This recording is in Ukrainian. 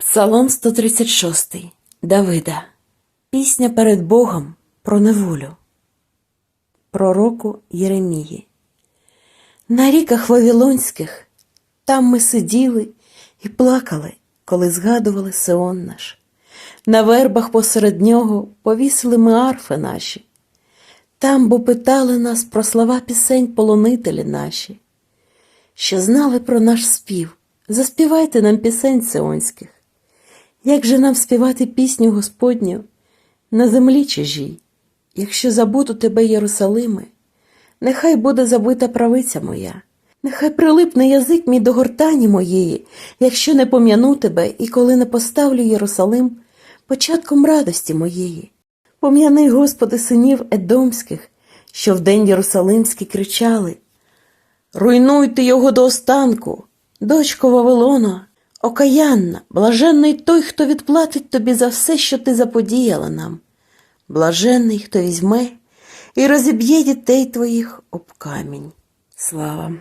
Псалом 136 Давида. Пісня перед Богом про неволю. Пророку Єремії. На ріках Вавилонських там ми сиділи і плакали, коли згадували Сеон наш. На вербах посеред нього повісили ми арфи наші. Там бо питали нас про слова пісень полонителі наші, що знали про наш спів. Заспівайте нам пісень сеонських. Як же нам співати пісню Господню на землі чужій, якщо забуду тебе, Єрусалиме, нехай буде забита правиця моя, нехай прилипне язик мій до гортані моєї, якщо не пом'яну тебе і коли не поставлю Єрусалим початком радості моєї. Пом'яни, Господи, синів Едомських, що в день Єрусалимський кричали. Руйнуйте його до останку, дочко Вавилона, окаянна, блаженний той, хто відплатить тобі за все, що ти заподіяла нам. Блаженний, хто візьме і розіб'є дітей твоїх об камінь. Слава!